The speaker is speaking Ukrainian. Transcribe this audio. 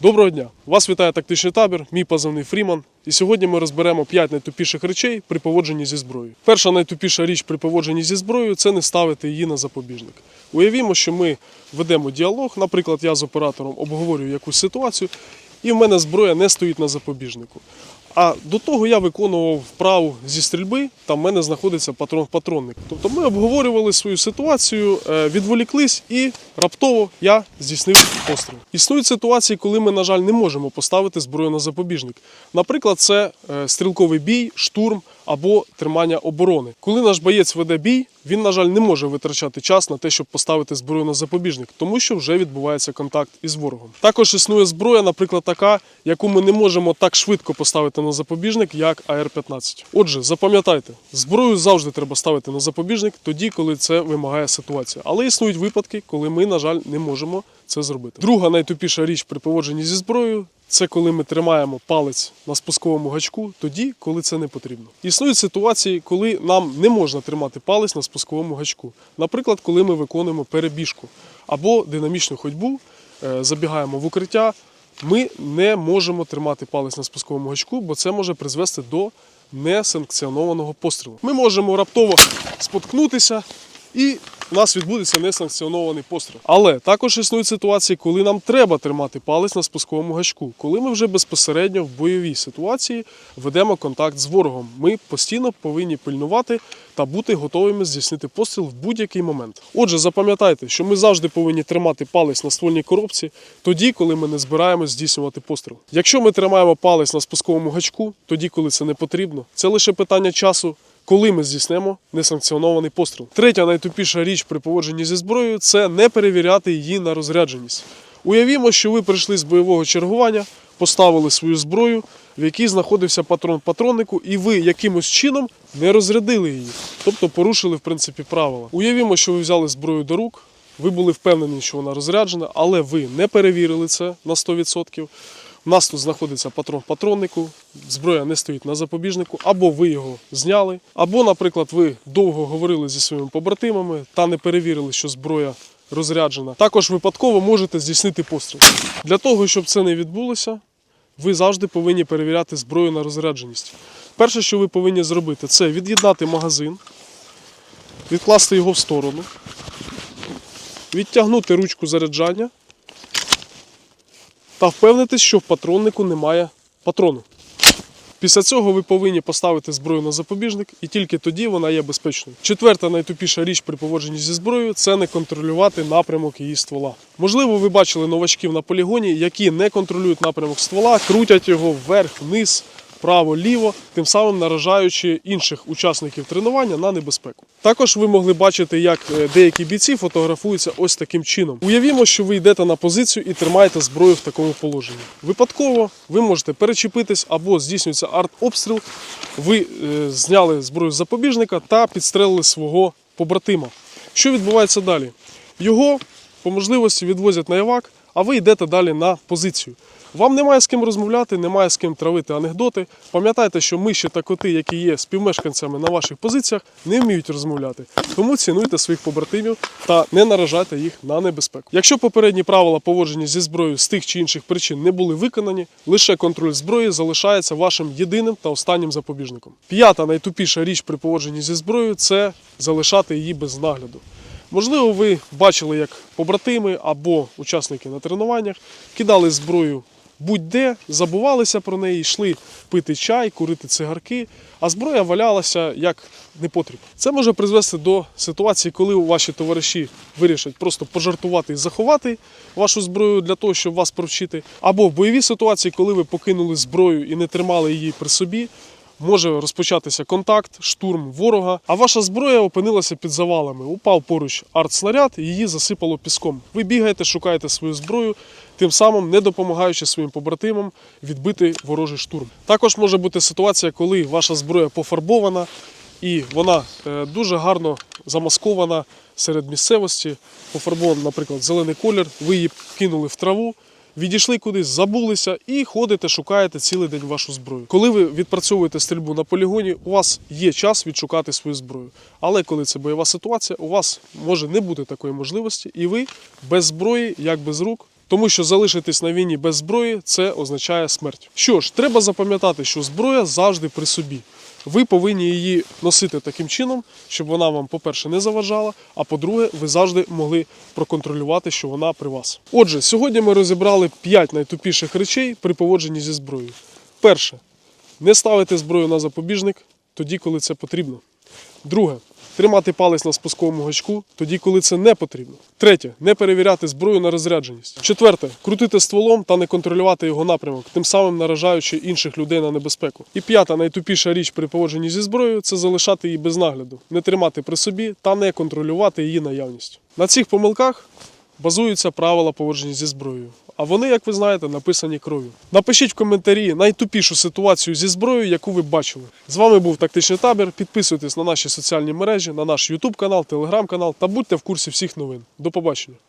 Доброго дня! Вас вітає тактичний табір, мій позивний Фріман. І сьогодні ми розберемо 5 найтупіших речей при поводженні зі зброєю. Перша найтупіша річ при поводженні зі зброєю це не ставити її на запобіжник. Уявімо, що ми ведемо діалог, наприклад, я з оператором обговорюю якусь ситуацію, і в мене зброя не стоїть на запобіжнику. А до того я виконував вправу зі стрільби, там в мене знаходиться патрон-патронник. Тобто ми обговорювали свою ситуацію, е, відволіклись і раптово я здійснив постріл. Існують ситуації, коли ми, на жаль, не можемо поставити зброю на запобіжник. Наприклад, це е, стрілковий бій, штурм або тримання оборони. Коли наш боєць веде бій, він, на жаль, не може витрачати час на те, щоб поставити зброю на запобіжник, тому що вже відбувається контакт із ворогом. Також існує зброя, наприклад, така, яку ми не можемо так швидко поставити на запобіжник, як АР-15. Отже, запам'ятайте, зброю завжди треба ставити на запобіжник тоді, коли це вимагає ситуація. Але існують випадки, коли ми, на жаль, не можемо це зробити. Друга найтупіша річ при поводженні зі зброєю це коли ми тримаємо палець на спусковому гачку тоді, коли це не потрібно. Існують ситуації, коли нам не можна тримати палець на спусковому гачку. Наприклад, коли ми виконуємо перебіжку або динамічну ходьбу, е, забігаємо в укриття, ми не можемо тримати палець на спусковому гачку, бо це може призвести до несанкціонованого пострілу. Ми можемо раптово споткнутися і у нас відбудеться несанкціонований постріл. Але також існують ситуації, коли нам треба тримати палець на спусковому гачку, коли ми вже безпосередньо в бойовій ситуації ведемо контакт з ворогом. Ми постійно повинні пильнувати та бути готовими здійснити постріл в будь-який момент. Отже, запам'ятайте, що ми завжди повинні тримати палець на ствольній коробці тоді, коли ми не збираємось здійснювати постріл. Якщо ми тримаємо палець на спусковому гачку, тоді, коли це не потрібно, це лише питання часу коли ми здійснимо несанкціонований постріл. Третя найтупіша річ при поводженні зі зброєю це не перевіряти її на розрядженість. Уявімо, що ви прийшли з бойового чергування, поставили свою зброю, в якій знаходився патрон патроннику, і ви якимось чином не розрядили її, тобто порушили в принципі правила. Уявімо, що ви взяли зброю до рук. Ви були впевнені, що вона розряджена, але ви не перевірили це на 100%. У нас тут знаходиться патрон патроннику, зброя не стоїть на запобіжнику, або ви його зняли, або, наприклад, ви довго говорили зі своїми побратимами та не перевірили, що зброя розряджена. Також випадково можете здійснити постріл. Для того, щоб це не відбулося, ви завжди повинні перевіряти зброю на розрядженість. Перше, що ви повинні зробити, це від'єднати магазин, відкласти його в сторону, відтягнути ручку заряджання та впевнитись, що в патроннику немає патрону. Після цього ви повинні поставити зброю на запобіжник, і тільки тоді вона є безпечною. Четверта найтупіша річ при поводженні зі зброєю це не контролювати напрямок її ствола. Можливо, ви бачили новачків на полігоні, які не контролюють напрямок ствола, крутять його вверх, вниз, вправо, ліво, тим самим наражаючи інших учасників тренування на небезпеку. Також ви могли бачити, як е, деякі бійці фотографуються ось таким чином. Уявімо, що ви йдете на позицію і тримаєте зброю в такому положенні. Випадково ви можете перечепитись або здійснюється арт-обстріл. Ви е, зняли зброю з запобіжника та підстрелили свого побратима. Що відбувається далі? Його по можливості відвозять на івак, а ви йдете далі на позицію. Вам немає з ким розмовляти, немає з ким травити анекдоти. Пам'ятайте, що миші та коти, які є співмешканцями на ваших позиціях, не вміють розмовляти. Тому цінуйте своїх побратимів та не наражайте їх на небезпеку. Якщо попередні правила поводження зі зброєю з тих чи інших причин не були виконані, лише контроль зброї залишається вашим єдиним та останнім запобіжником. П'ята найтупіша річ при поводженні зі зброєю це залишати її без нагляду. Можливо, ви бачили, як побратими або учасники на тренуваннях кидали зброю будь-де, забувалися про неї, йшли пити чай, курити цигарки, а зброя валялася як непотріб. Це може призвести до ситуації, коли ваші товариші вирішать просто пожартувати і заховати вашу зброю для того, щоб вас провчити, або в бойовій ситуації, коли ви покинули зброю і не тримали її при собі. Може розпочатися контакт, штурм ворога, а ваша зброя опинилася під завалами. Упав поруч артснаряд, її засипало піском. Ви бігаєте, шукаєте свою зброю, тим самим не допомагаючи своїм побратимам відбити ворожий штурм. Також може бути ситуація, коли ваша зброя пофарбована і вона е, дуже гарно замаскована серед місцевості. Пофарбована, наприклад, зелений колір. Ви її кинули в траву відійшли кудись, забулися і ходите, шукаєте цілий день вашу зброю. Коли ви відпрацьовуєте стрільбу на полігоні, у вас є час відшукати свою зброю. Але коли це бойова ситуація, у вас може не бути такої можливості, і ви без зброї, як без рук, Тому що залишитись на війні без зброї це означає смерть. Що ж, треба запам'ятати, що зброя завжди при собі. Ви повинні її носити таким чином, щоб вона вам, по-перше, не заважала, а по-друге, ви завжди могли проконтролювати, що вона при вас. Отже, сьогодні ми розібрали 5 найтупіших речей при поводженні зі зброєю. Перше, не ставити зброю на запобіжник тоді, коли це потрібно. Друге. Тримати палець на спусковому гачку тоді, коли це не потрібно. Третє. Не перевіряти зброю на розрядженість. Четверте. Крутити стволом та не контролювати його напрямок, тим самим наражаючи інших людей на небезпеку. І п'ята найтупіша річ при поводженні зі зброєю це залишати її без нагляду, не тримати при собі та не контролювати її наявність. На цих помилках базуються правила поводження зі зброєю. А вони, як ви знаєте, написані кров'ю. Напишіть в коментарі найтупішу ситуацію зі зброєю, яку ви бачили. З вами був тактичний табір. Підписуйтесь на наші соціальні мережі, на наш YouTube канал, Telegram канал та будьте в курсі всіх новин. До побачення.